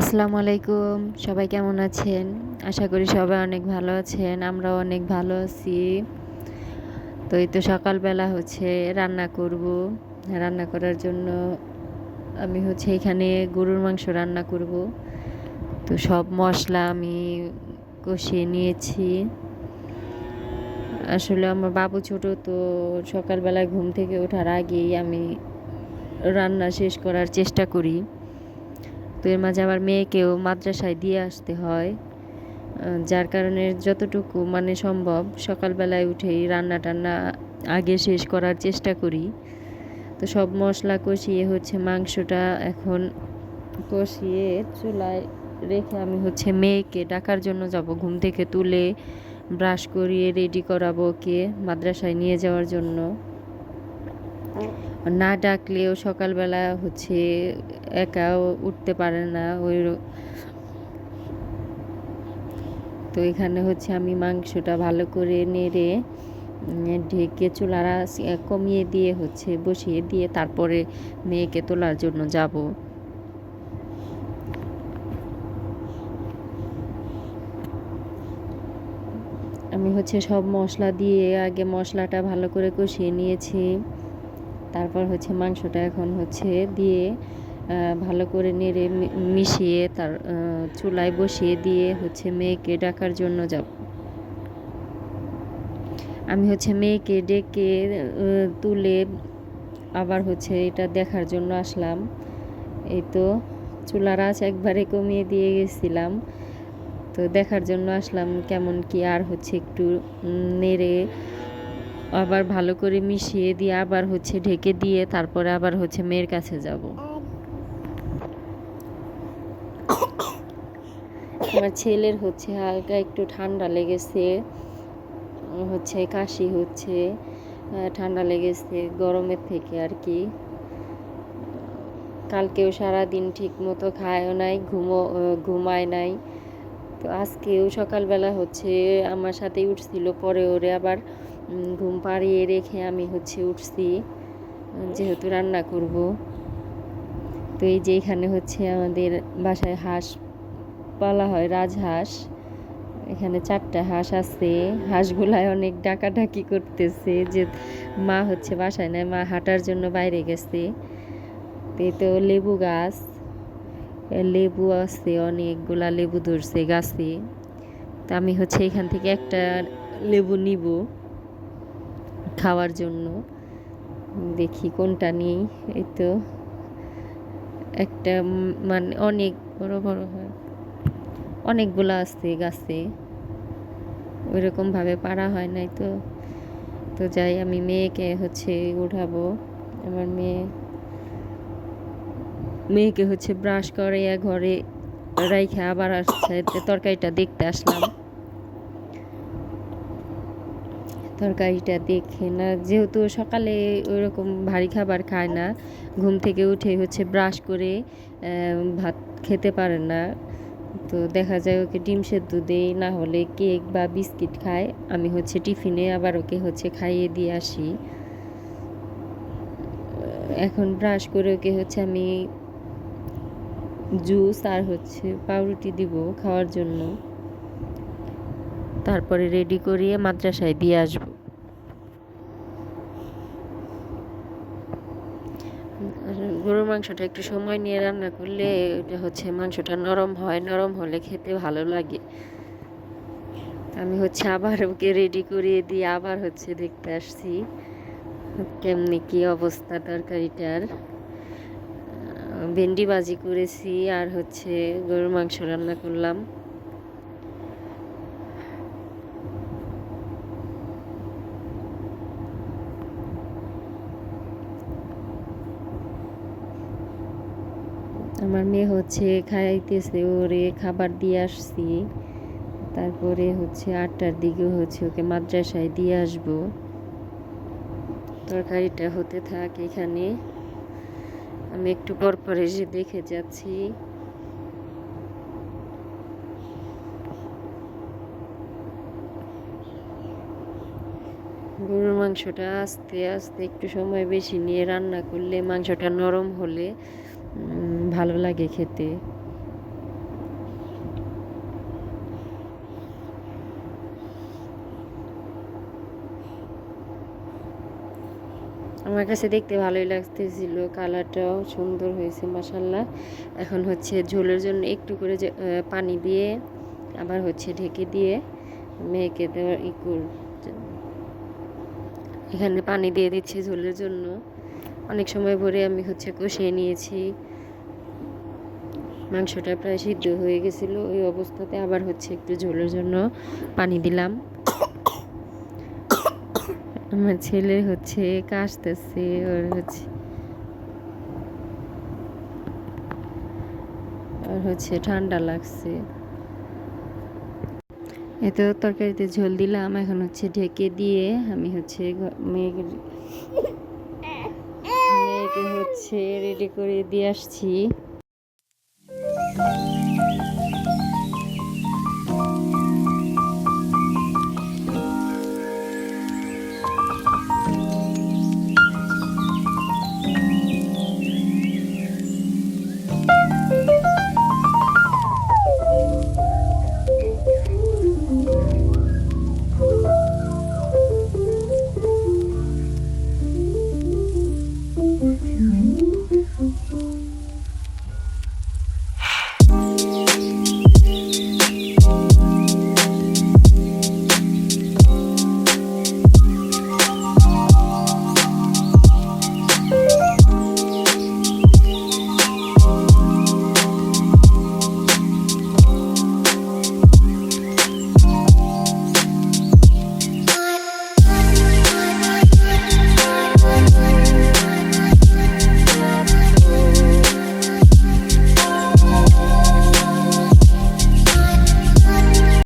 আসসালামু আলাইকুম। সবাই কেমন আছেন? আশা করি সবাই অনেক ভালো আছেন, আমরাও অনেক ভালো আছি। তো এই তো সকালবেলা হচ্ছে রান্না করব। রান্না করার জন্য আমি হচ্ছে এখানে গরুর মাংস রান্না করব। তো সব মশলা আমি কষিয়ে নিয়েছি। আসলে আমার বাবু ছোট, তো সকালবেলায় ঘুম থেকে ওঠার আগেই আমি রান্না শেষ করার চেষ্টা করি। তো এর মাঝে আমার মেয়েকেও মাদ্রাসায় দিয়ে আসতে হয় যার কারণে যতটুকু মানে সম্ভব সকালবেলায় উঠেই রান্না টান্না আগে শেষ করার চেষ্টা করি। তো সব মশলা কষিয়ে হচ্ছে মাংসটা এখন কষিয়ে চুলায় রেখে আমি হচ্ছে মেয়েকে ডাকার জন্য যাব, ঘুম থেকে তুলে ব্রাশ করিয়ে রেডি করাবো ওকে মাদ্রাসায় নিয়ে যাওয়ার জন্য। না ডাকলেও সকালবেলা হচ্ছে একাও উঠতে পারে না, ওই তো এখানে হচ্ছে আমি মাংসটা ভালো করে নেড়ে ঢেকে চুলারা কমিয়ে দিয়ে হচ্ছে বসিয়ে দিয়ে তারপরে মেয়েকে তোলার জন্য যাব। আমি হচ্ছে সব মশলা দিয়ে আগে মশলাটা ভালো করে কষিয়ে নিয়েছি। তারপর হচ্ছে মাংসটা এখন হচ্ছে দিয়ে ভালো করে নেড়ে মিশিয়ে তার চুলায় বসিয়ে দিয়ে হচ্ছে মেয়েকে ডাকার জন্য যাব। আমি হচ্ছে মেয়েকে ডেকে তুলে আবার হচ্ছে এটা দেখার জন্য আসলাম। এই তো চুলার আঁচ একবারে কমিয়ে দিয়ে গেছিলাম। তো দেখার জন্য আসলাম কেমন কি আর হচ্ছে একটু নেড়ে আবার ভালো করে মিশিয়ে দিয়ে আবার হচ্ছে ঢেকে দিয়ে তারপরে আবার হচ্ছে মেয়ের কাছে যাব। আমার ছেলের হচ্ছে হালকা একটু ঠান্ডা লেগেছে, হচ্ছে কাশি হচ্ছে ঠান্ডা লেগেছে গরমের থেকে আর কি। কালকেও সারা দিন ঠিক মতো খায়ও নাই, ঘুমো ঘুমায় নাই। তো আজকেও সকালবেলা হচ্ছে আমার সাথেই উঠছিল, পরে ওরে আবার ঘুম পাড়িয়ে রেখে আমি হচ্ছে উঠছি, যেহেতু রান্না করব। তো এই যে এখানে হচ্ছে আমাদের বাসায় হাঁস পালা হয় রাজহাঁস এখানে চারটা হাঁস আছে। হাঁসগুলায় অনেক ডাকাডাকি করতেছে যে মা হচ্ছে বাসায় নাই, মা হাঁটার জন্য বাইরে গেছে। তো তো লেবু গাছ। লেবু আছে অনেকগুলা, লেবু ধরছে গাছে। তা আমি হচ্ছে এখান থেকে একটা লেবু নিব। খাওয়ার জন্য। দেখি কোনটা নিই। এই তো একটা মানে অনেক বড় বড় হয়। অনেকগুলো আছে গাছে। ওইরকমভাবে পারা হয় নাই তো। তো যাই, আমি মেয়েকে হচ্ছে উঠাবো। আমার মেয়ে মেয়েকে হচ্ছে ব্রাশ করে ঘরে রাইখে আবার আসছে। তরকারিটা দেখতে আসলাম। তরকারিটা দেখে না। যেহেতু সকালে ওইরকম ভারী খাবার খায় না, ঘুম থেকে উঠে হচ্ছে ব্রাশ করে ভাত খেতে পারে না। তো দেখা যায় ওকে ডিম সেদ্ধ দেই, না হলে কেক বা বিস্কিট খায়। আমি হচ্ছে টিফিনে আবার ওকে হচ্ছে খাইয়ে দিয়ে আসি। এখন ব্রাশ করে ওকে হচ্ছে আমি জুস আর হচ্ছে পাউরুটি দিব খাওয়ার জন্য। তারপরে রেডি করিয়ে মাদ্রাসায় দিয়ে আসব। গরুর মাংসটা একটু সময় নিয়ে রান্না করলে এটা হচ্ছে মাংসটা নরম হয়, নরম হলে খেতে ভালো লাগে। আমি হচ্ছে আবার ওকে রেডি করিয়ে দিয়ে আবার হচ্ছে দেখতে আসছি কেমনি কি অবস্থা তরকারিটার। ভেন্ডি বাজি করেছি আর হচ্ছে গরুর মাংস রান্না করলাম। আমার মেয়ে হচ্ছে খাইতেছে, ওরে খাবার দিয়ে আসছি। তারপরে হচ্ছে আটটার দিকে হচ্ছে ওকে মাদ্রাসায় দিয়ে আসব। তরকারিটা হতে থাক এখানে। আমি একটু পর পর এসে দেখে যাচ্ছি। গরুর মাংসটা আস্তে আস্তে একটু সময় বেশি নিয়ে রান্না করলে মাংসটা নরম হলে ভালো লাগে খেতে। আমার কাছে দেখতে ভালোই লাগতেছিল, কালারটাও সুন্দর হয়েছে মাসাল্লাহ এখন হচ্ছে ঝোলের জন্য একটু করে পানি দিয়ে, আবার হচ্ছে ঢেকে দিয়ে মেয়েকে দেওয়ার ই এখানে পানি দিয়ে দিচ্ছি ঝোলের জন্য। অনেক সময় ভরে আমি হচ্ছে কষিয়ে নিয়েছি। মাংসটা প্রায় সিদ্ধ হয়ে গেছিল। ওই অবস্থাতে আবার হচ্ছে একটু ঝোলের জন্য পানি দিলাম। আমার ছেলে হচ্ছে কাশতেছে, ওর হচ্ছে আর হচ্ছে ঠান্ডা লাগছে। এত তরকারিতে ঝোল দিলাম, এখন হচ্ছে ঢেকে দিয়ে আমি হচ্ছে মেয়েকে মেয়েকে হচ্ছে রেডি করে দিয়ে আসছি। thank you